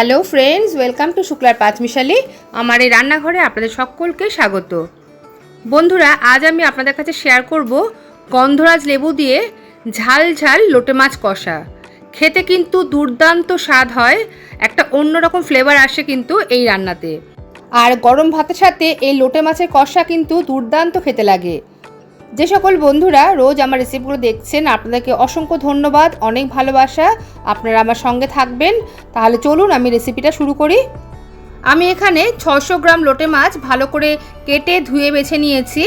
Hello friends, welcome to শুক্লার পাঁচমিশালি আমার এই রান্নাঘরে আপনাদের সকলকে স্বাগত। বন্ধুরা, আজ আমি আপনাদের কাছে শেয়ার করব গন্ধরাজ লেবু দিয়ে ঝাল ঝাল লোটে মাছ কষা। খেতে কিন্তু দুর্দান্ত স্বাদ হয়, একটা অন্যরকম ফ্লেভার আসে কিন্তু এই রান্নাতে। আর গরম ভাতের সাথে এই লোটে মাছের কষা কিন্তু দুর্দান্ত খেতে লাগে। যে সকল বন্ধুরা রোজ আমার রেসিপিগুলো দেখছেন, আপনাদেরকে অসংখ্য ধন্যবাদ, অনেক ভালোবাসা। আপনারা আমার সঙ্গে থাকবেন। তাহলে চলুন আমি রেসিপিটা শুরু করি। আমি এখানে ছশো গ্রাম লোটে মাছ ভালো করে কেটে ধুয়ে বেছে নিয়েছি।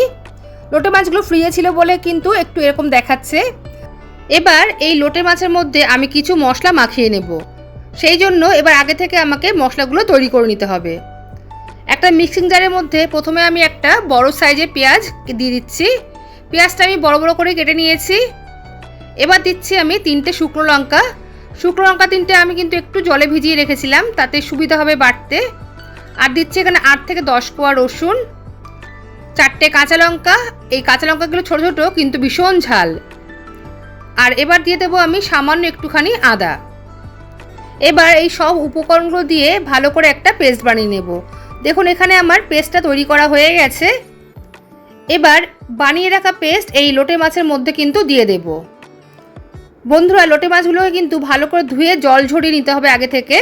লোটে মাছগুলো ফ্রিয়ে ছিল বলে কিন্তু একটু এরকম দেখাচ্ছে। এবার এই লোটে মাছের মধ্যে আমি কিছু মশলা মাখিয়ে নেব। সেই জন্য এবার আগে থেকে আমাকে মশলাগুলো তৈরি করে নিতে হবে। একটা মিক্সিং জারের মধ্যে প্রথমে আমি একটা বড় সাইজের পেঁয়াজ দিয়ে দিচ্ছি। পেঁয়াজটা আমি বড় বড় করে কেটে নিয়েছি। এবার দিচ্ছি আমি তিনটে শুকনো লঙ্কা। শুকনো লঙ্কা তিনটে আমি কিন্তু একটু জলে ভিজিয়ে রেখেছিলাম, তাতে সুবিধা হবে বাটতে আর দিচ্ছি এখানে আট থেকে দশ কোয়া রসুন, চারটে কাঁচা লঙ্কা। এই কাঁচা লঙ্কাগুলো ছোটো ছোটো, কিন্তু ভীষণ ঝাল। আর এবার দিয়ে দেবো আমি সামান্য একটুখানি আদা। এবার এই সব উপকরণগুলো দিয়ে ভালো করে একটা পেস্ট বানিয়ে নেব। দেখুন, এখানে আমার পেস্টটা তৈরি করা হয়ে গেছে। এবার বানিয়ে রাখা পেস্ট এই লোটে মাছের মধ্যে কিন্তু দিয়ে দেব। বন্ধুরা, লোটে মাছগুলোকে কিন্তু ভালো করে ধুয়ে জল ঝরিয়ে নিতে হবে আগে থেকে।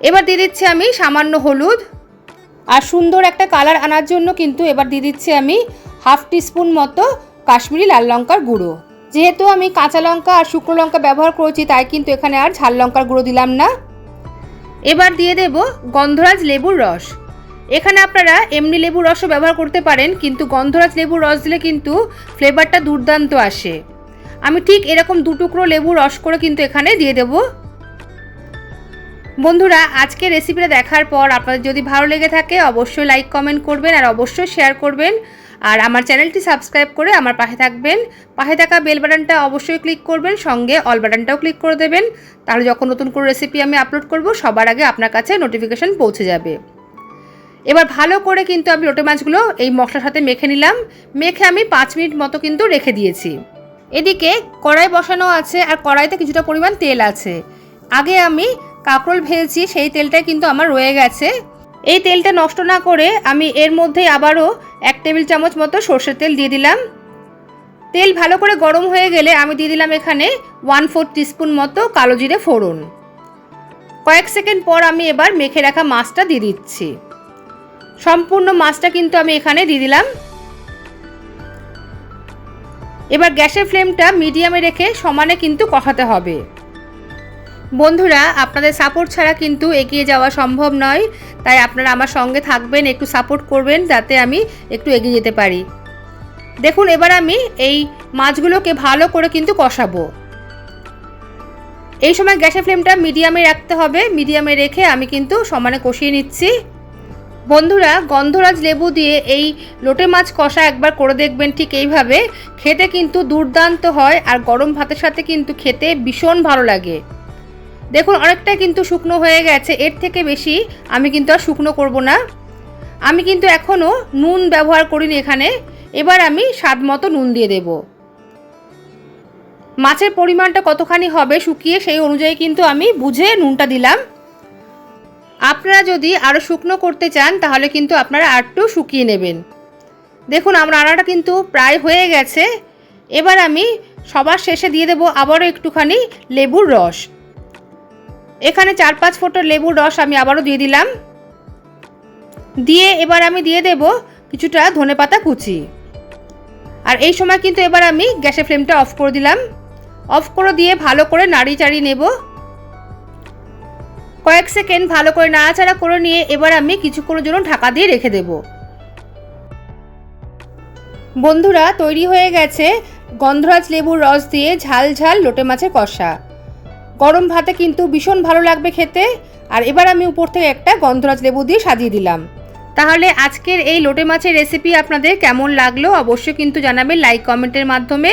এবার দিয়ে দিচ্ছি আমি সামান্য হলুদ আর সুন্দর একটা কালার আনার জন্য কিন্তু এবার দিয়ে দিচ্ছি আমি হাফ টিস্পুন মতো কাশ্মীরি লাল লঙ্কার গুঁড়ো। যেহেতু আমি কাঁচা লঙ্কা আর শুকনো লঙ্কা ব্যবহার করেছি, তাই কিন্তু এখানে আর ঝাল লঙ্কার গুঁড়ো দিলাম না। এবার দিয়ে দেব গন্ধরাজ লেবুর রস। এখানে আপনারা এমনি লেবুর রসও ব্যবহার করতে পারেন, কিন্তু গন্ধরাজ লেবুর রস দিলে কিন্তু ফ্লেভারটা দুর্দান্ত আসে। আমি ঠিক এরকম দু টুকরো লেবুর রস করে কিন্তু এখানে দিয়ে দেব। বন্ধুরা, আজকে রেসিপিটা দেখার পর আপনাদের যদি ভালো লেগে থাকে, অবশ্যই লাইক কমেন্ট করবেন আর অবশ্যই শেয়ার করবেন। আর আমার চ্যানেলটি সাবস্ক্রাইব করে আমার পাশে থাকবেন। পাশে থাকা বেল বাটনটা অবশ্যই ক্লিক করবেন, সঙ্গে অল বাটনটাও ক্লিক করে দেবেন। তাহলে যখন নতুন কোনো রেসিপি আমি আপলোড করব, সবার আগে আপনার কাছে নোটিফিকেশান পৌঁছে যাবে। এবার ভালো করে কিন্তু আমি লোটে মাছগুলো এই মশলার সাথে মেখে নিলাম। মেখে আমি পাঁচ মিনিট মতো কিন্তু রেখে দিয়েছি। এদিকে কড়াই বসানো আছে আর কড়াইতে কিছুটা পরিমাণ তেল আছে। আগে আমি কাঁকরোল ভেজেছি, সেই তেলটাই কিন্তু আমার রয়ে গেছে। এই তেলটা নষ্ট না করে আমি এর মধ্যে আবারও এক টেবিল চামচ মতো সর্ষের তেল দিয়ে দিলাম। তেল ভালো করে গরম হয়ে গেলে আমি দিয়ে দিলাম এখানে ওয়ান ফোর টিস্পুন মতো কালো জিরে ফোড়ন। কয়েক সেকেন্ড পর আমি এবার মেখে রাখা মাছটা দিয়ে দিচ্ছি। সম্পূর্ণ মাছটা কিন্তু আমি এখানে দিয়ে দিলাম। এবার গ্যাসের ফ্লেমটা মিডিয়ামে রেখে সমানে কিন্তু কষাতে হবে। বন্ধুরা, আপনাদের সাপোর্ট ছাড়া কিন্তু এগিয়ে যাওয়া সম্ভব নয়, তাই আপনারা আমার সঙ্গে থাকবেন, একটু সাপোর্ট করবেন যাতে আমি একটু এগিয়ে যেতে পারি। দেখুন, এবার আমি এই মাছগুলোকে ভালো করে কিন্তু কষাবো। এই সময় গ্যাসের ফ্লেমটা মিডিয়ামে রাখতে হবে, মিডিয়ামে রেখে আমি কিন্তু সমানে কষিয়ে নিচ্ছি। বন্ধুরা, গন্ধরাজ লেবু দিয়ে এই লোটে মাছ কষা একবার করে দেখবেন ঠিক এইভাবে। খেতে কিন্তু দুর্দান্ত হয় আর গরম ভাতের সাথে কিন্তু খেতে ভীষণ ভালো লাগে। দেখুন, অনেকটাই কিন্তু শুকনো হয়ে গেছে। এর থেকে বেশি আমি কিন্তু আর শুকনো করব না। আমি কিন্তু এখনও নুন ব্যবহার করিনি এখানে। এবার আমি স্বাদ মতো নুন দিয়ে দেব। মাছের পরিমাণটা কতখানি হবে শুকিয়ে সেই অনুযায়ী কিন্তু আমি বুঝে নুনটা দিলাম। আপনারা যদি আরও শুকনো করতে চান, তাহলে কিন্তু আপনারা আরটু শুকিয়ে নেবেন। দেখুন, আমার রান্নাটা কিন্তু প্রায় হয়ে গেছে। এবার আমি সবার শেষে দিয়ে দেবো আবারও একটুখানি লেবুর রস। এখানে চার পাঁচ ফোঁটা লেবুর রস আমি আবারও দিয়ে দিলাম। দিয়ে এবার আমি দিয়ে দেব কিছুটা ধনে পাতা কুচি। আর এই সময় কিন্তু এবার আমি গ্যাসের ফ্লেমটা অফ করে দিলাম। অফ করে দিয়ে ভালো করে নাড়ি চাড়িয়ে নেব। কয়েক সেকেন্ড ভালো করে নাড়াচাড়া করে নিয়ে এবার আমি কিছুক্ষণের জন্য ঢাকা দিয়ে রেখে দেব। বন্ধুরা, তৈরি হয়ে গেছে গন্ধরাজ লেবুর রস দিয়ে ঝাল ঝাল লোটে মাছের কষা। গরম ভাতে কিন্তু ভীষণ ভালো লাগবে খেতে। আর এবার আমি উপর থেকে একটা গন্ধরাজ লেবু দিয়ে সাজিয়ে দিলাম। তাহলে আজকের এই লোটে মাছের রেসিপি আপনাদের কেমন লাগল অবশ্যই কিন্তু জানাবেন লাইক কমেন্টের মাধ্যমে।